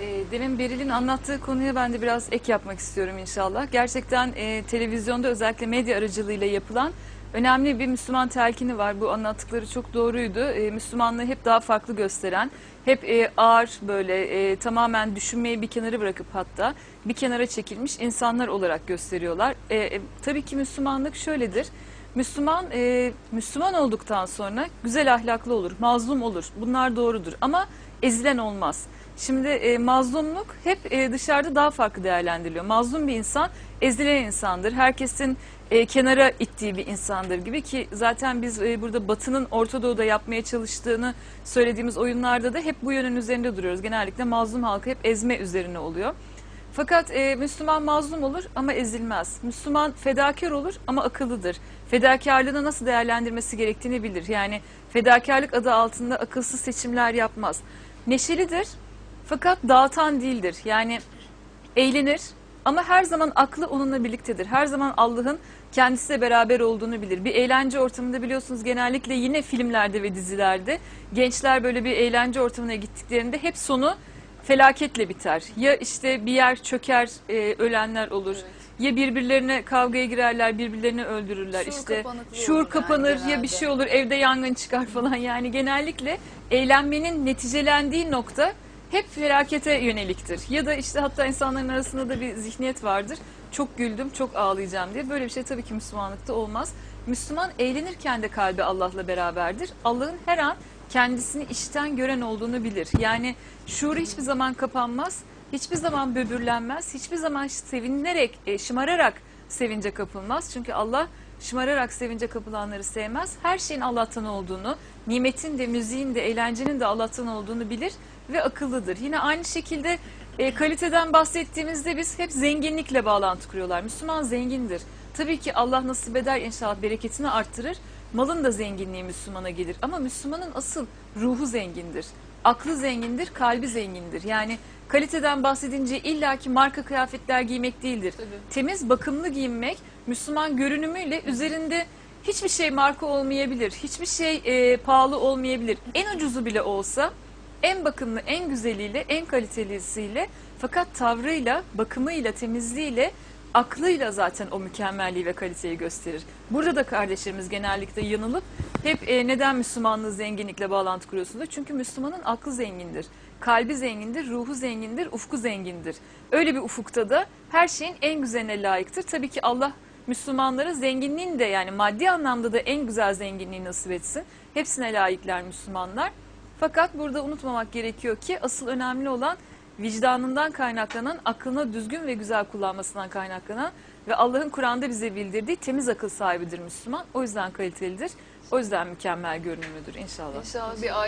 E, demin Beril'in anlattığı konuya ben de biraz ek yapmak istiyorum inşallah. Gerçekten e, televizyonda özellikle medya aracılığıyla yapılan önemli bir Müslüman telkini var. Bu anlattıkları çok doğruydu. E, Müslümanlığı hep daha farklı gösteren, hep e, ağır böyle e, tamamen düşünmeyi bir kenara bırakıp hatta bir kenara çekilmiş insanlar olarak gösteriyorlar. E, e, tabii ki Müslümanlık şöyledir. Müslüman e, Müslüman olduktan sonra güzel ahlaklı olur, mazlum olur. Bunlar doğrudur ama ezilen olmaz. Şimdi e, mazlumluk hep e, dışarıda daha farklı değerlendiriliyor. Mazlum bir insan ezilen insandır. Herkesin e, kenara ittiği bir insandır gibi ki zaten biz e, burada Batı'nın Orta Doğu'da yapmaya çalıştığını söylediğimiz oyunlarda da hep bu yönün üzerinde duruyoruz. Genellikle mazlum halkı hep ezme üzerine oluyor. Fakat e, Müslüman mazlum olur ama ezilmez. Müslüman fedakar olur ama akıllıdır. Fedakarlığını nasıl değerlendirmesi gerektiğini bilir. Yani fedakarlık adı altında akılsız seçimler yapmaz. Neşelidir fakat dağıtan değildir. Yani eğlenir ama her zaman aklı onunla birliktedir. Her zaman Allah'ın kendisiyle beraber olduğunu bilir. Bir eğlence ortamında biliyorsunuz genellikle yine filmlerde ve dizilerde gençler böyle bir eğlence ortamına gittiklerinde hep sonu felaketle biter. Ya işte bir yer çöker, e, ölenler olur. Ya birbirlerine kavgaya girerler, birbirlerini öldürürler. Şuur işte şuur olur yani kapanır ya bir şey olur, evde yangın çıkar falan. Yani genellikle eğlenmenin neticelendiği nokta hep felakete yöneliktir. Ya da işte hatta insanların arasında da bir zihniyet vardır. Çok güldüm, çok ağlayacağım diye. Böyle bir şey tabii ki Müslümanlıkta olmaz. Müslüman eğlenirken de kalbi Allah'la beraberdir. Allah'ın her an kendisini işten gören olduğunu bilir. Yani şuuru hiçbir zaman kapanmaz, hiçbir zaman böbürlenmez, hiçbir zaman sevinilerek, e, şımararak sevince kapılmaz. Çünkü Allah şımararak sevince kapılanları sevmez. Her şeyin Allah'tan olduğunu, nimetin de, müziğin de, eğlencenin de Allah'tan olduğunu bilir ve akıllıdır. Yine aynı şekilde e, kaliteden bahsettiğimizde biz hep zenginlikle bağlantı kuruyorlar. Müslüman zengindir. Tabii ki Allah nasip eder inşallah bereketini arttırır. Malın da zenginliği Müslümana gelir. Ama Müslümanın asıl ruhu zengindir. Aklı zengindir, kalbi zengindir. Yani kaliteden bahsedince illaki marka kıyafetler giymek değildir. Tabii. Temiz, bakımlı giyinmek Müslüman görünümüyle üzerinde hiçbir şey marka olmayabilir. Hiçbir şey e, pahalı olmayabilir. En ucuzu bile olsa en bakımlı, en güzeliyle, en kalitelisiyle fakat tavrıyla, bakımıyla, temizliğiyle, aklıyla zaten o mükemmelliği ve kaliteyi gösterir. Burada da kardeşlerimiz genellikle yanılıp hep e, neden Müslümanlığı zenginlikle bağlantı kuruyorsunuz? Çünkü Müslümanın aklı zengindir, kalbi zengindir, ruhu zengindir, ufku zengindir. Öyle bir ufukta da her şeyin en güzeline layıktır. Tabii ki Allah Müslümanlara zenginliğin de yani maddi anlamda da en güzel zenginliği nasip etsin. Hepsine layıklar Müslümanlar. Fakat burada unutmamak gerekiyor ki asıl önemli olan vicdanından kaynaklanan, aklına düzgün ve güzel kullanmasından kaynaklanan ve Allah'ın Kur'an'da bize bildirdiği temiz akıl sahibidir Müslüman. O yüzden kalitelidir. O yüzden mükemmel görünümlüdür inşallah. İnşallah bir